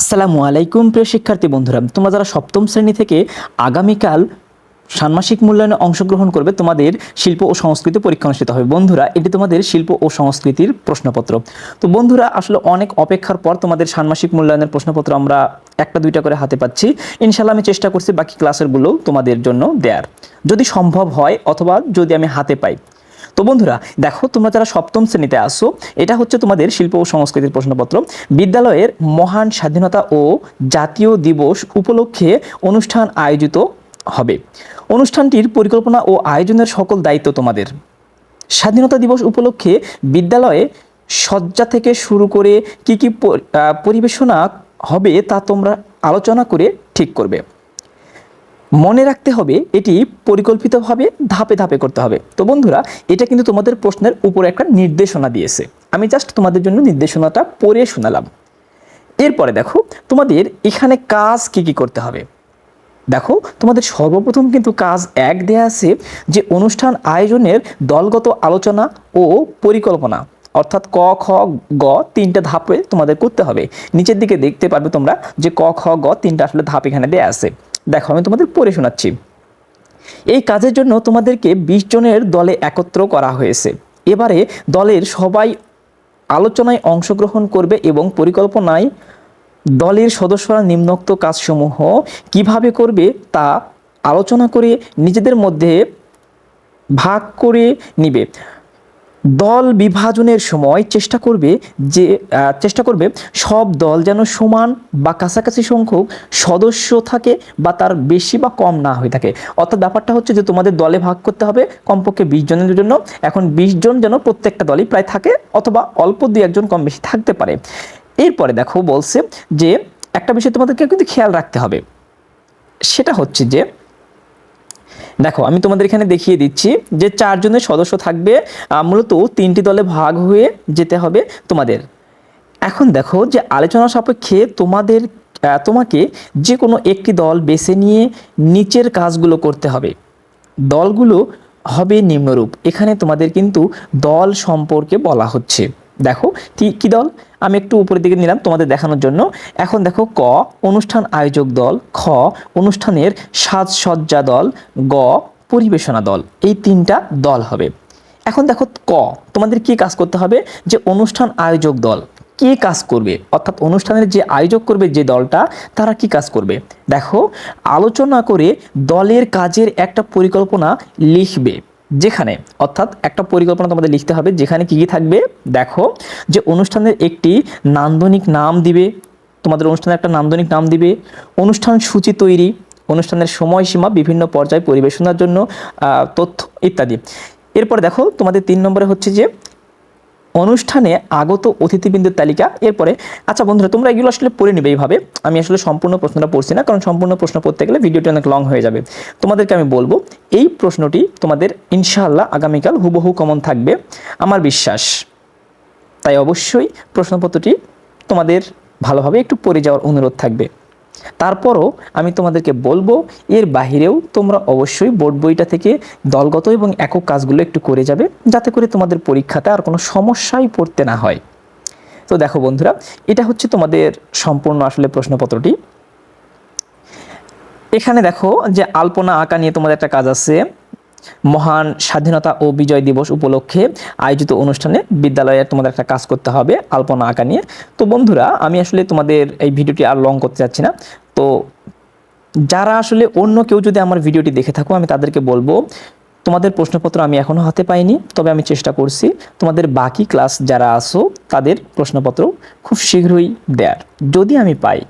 আসসালামু আলাইকুম, প্রিয় শিক্ষার্থী বন্ধুরা। তোমরা যারা সপ্তম শ্রেণি থেকে আগামীকাল ষান্মাসিক মূল্যায়নে অংশগ্রহণ করবে, তোমাদের শিল্প ও সংস্কৃতি পরীক্ষা অনুষ্ঠিত হবে। বন্ধুরা, এটি তোমাদের শিল্প ও সংস্কৃতির প্রশ্নপত্র। তো বন্ধুরা, আসলে অনেক অপেক্ষার পর তোমাদের ষান্মাসিক মূল্যায়নের প্রশ্নপত্র আমরা একটা, দুইটা করে হাতে পাচ্ছি। ইনশাল্লাহ আমি চেষ্টা করছি বাকি ক্লাসেরগুলো তোমাদের জন্য দেয়ার। যদি সম্ভব হয়, অথবা যদি আমি হাতে পাই তো বন্ধুরা, দেখো তোমরা যারা সপ্তম শ্রেণীতে আসো এটা হচ্ছে তোমাদের শিল্প ও সংস্কৃতির প্রশ্নপত্র। বিদ্যালয়ের মহান স্বাধীনতা ও জাতীয় দিবস উপলক্ষে অনুষ্ঠান আয়োজিত হবে। অনুষ্ঠানটির পরিকল্পনা ও আয়োজনের সকল দায়িত্ব তোমাদের। স্বাধীনতা দিবস উপলক্ষে বিদ্যালয়ে সজ্জা থেকে শুরু করে কি কি পরিবেশনা হবে তা তোমরা আলোচনা করে ঠিক করবে। মনে রাখতে হবে, এটি পরিকল্পিতভাবে ধাপে ধাপে করতে হবে। তো বন্ধুরা, এটা কিন্তু তোমাদের প্রশ্নের উপরে একটা নির্দেশনা দিয়েছে। আমি জাস্ট তোমাদের জন্য নির্দেশনাটা পড়ে শোনালাম। এরপরে দেখো, তোমাদের এখানে কাজ কি কি করতে হবে? দেখো, তোমাদের সর্বপ্রথম কিন্তু কাজ এক দেয়া আছে যে অনুষ্ঠান আয়োজনের দলগত আলোচনা ও পরিকল্পনা। অর্থাৎ ক, খ, গ তিনটা ধাপে তোমাদের করতে হবে। নিচের দিকে দেখতে পারবে তোমরা যে ক, খ, গ তিনটা আসলে ধাপ এখানে দেয়া আছে। দেখো, আমি তোমাদের পড়ে শোনাচ্ছি। এই কাজের জন্য তোমাদেরকে বিশ জনের দলে একত্র করা হয়েছে। এবারে দলের সবাই আলোচনায় অংশগ্রহণ করবে এবং পরিকল্পনায় দলের সদস্যরা নিম্নোক্ত কাজসমূহ কীভাবে করবে তা আলোচনা করে নিজেদের মধ্যে ভাগ করে নিবে। দল বিভাজনের সময় চেষ্টা করবে যে চেষ্টা করবে সব দল যেন সমান বা কাছাকাছি সংখ্যক সদস্য থাকে বা তার বেশি বা কম না হয়ে থাকে। অর্থাৎ ব্যাপারটা হচ্ছে যে তোমাদের দলে ভাগ করতে হবে, কমপক্ষে বিশ জনের জন্য। এখন বিশ জন যেন প্রত্যেকটা দলই প্রায় থাকে অথবা অল্প দুই একজন কম বেশি থাকতে পারে। এরপরে দেখো বলছে যে, একটা বিষয় তোমাদেরকে কিন্তু খেয়াল রাখতে হবে। সেটা হচ্ছে যে দেখো, আমি তোমাদের এখানে দেখিয়ে দিচ্ছি যে চারজনের সদস্য থাকবে মূলত তিনটি দলে ভাগ হয়ে যেতে হবে তোমাদের। এখন দেখো যে আলোচনা সাপেক্ষে তোমাদের তোমাকে যে কোনো একটি দল বেছে নিয়ে নিচের কাজগুলো করতে হবে। দলগুলো হবে নিম্নরূপ। এখানে তোমাদের কিন্তু দল সম্পর্কে বলা হচ্ছে। দেখো, কি- দল? আমি একটু উপরের দিকে নিলাম তোমাদের দেখানোর জন্য। এখন দেখো, ক, অনুষ্ঠান আয়োজক দল, খ, অনুষ্ঠানের সাজসজ্জা দল, গ, পরিবেশনা দল, এই তিনটা দল হবে। এখন দেখো, ক, তোমাদের কি কাজ করতে হবে? যে অনুষ্ঠান আয়োজক দল, কে কাজ করবে? অর্থাৎ অনুষ্ঠানের যে আয়োজক করবে যে দলটা, তারা কি কাজ করবে? দেখো, আলোচনা করে দলের কাজের একটা পরিকল্পনা লিখবে। যেখানে, অর্থাৎ একটা পরিকল্পনা তোমাদের লিখতে হবে, যেখানে কি কি থাকবে? দেখো যে অনুষ্ঠানের একটি নান্দনিক নাম দিবে, তোমাদের অনুষ্ঠানের একটা নান্দনিক নাম দিবে, অনুষ্ঠান সূচি তৈরি, অনুষ্ঠানের সময়সীমা, বিভিন্ন পর্যায়ে পরিবেশনার জন্য তথ্য ইত্যাদি। এরপর দেখো তোমাদের তিন নম্বরে হচ্ছে যে অনুষ্ঠানে আগত অতিথিবৃন্দের তালিকা। এরপরে আচ্ছা বন্ধুরা, তোমরা এগুলো আসলে পড়ে নেবে এইভাবে। আমি আসলে সম্পূর্ণ প্রশ্নটা পড়ছি না, কারণ সম্পূর্ণ প্রশ্ন পড়তে গেলে ভিডিওটি অনেক লং হয়ে যাবে। তোমাদেরকে আমি বলব, এই প্রশ্নটি তোমাদের ইনশাআল্লাহ আগামীকাল হুবহু কমন থাকবে। আমার বিশ্বাস, তাই অবশ্যই প্রশ্নপত্রটি তোমাদের ভালোভাবে একটু পড়ে যাওয়ার অনুরোধ থাকবে। তারপরও আমি তোমাদেরকে বলব, এর বাহিরেও তোমরা অবশ্যই বোর্ড বইটা থেকে দলগত এবং একক কাজগুলো একটু করে যাবে, যাতে করে তোমাদের পরীক্ষাতে আর কোনো সমস্যাই পড়তে না হয়। তো দেখো বন্ধুরা, এটা হচ্ছে তোমাদের সম্পূর্ণ আসলে প্রশ্নপত্রটি। এখানে দেখো যে আলপনা আঁকা নিয়ে তোমাদের একটা কাজ আছে। মহান স্বাধীনতা ও বিজয় দিবস উপলক্ষে আয়োজিত অনুষ্ঠানে বিদ্যালয়ে তোমাদের একটা কাজ করতে হবে, আলপনা আঁকা নিয়ে। তো বন্ধুরা, আমি আসলে তোমাদের এই ভিডিওটি আর লং করতে চাচ্ছি না। তো যারা আসলে অন্য কেউ যদি আমার ভিডিওটি দেখে থাকো, আমি তাদেরকে বলব, তোমাদের প্রশ্নপত্র আমি এখনও হাতে পাইনি, তবে আমি চেষ্টা করছি। তোমাদের বাকি ক্লাস যারা আসো তাদের প্রশ্নপত্র খুব শীঘ্রই দেয়ার। যদি আমি পাই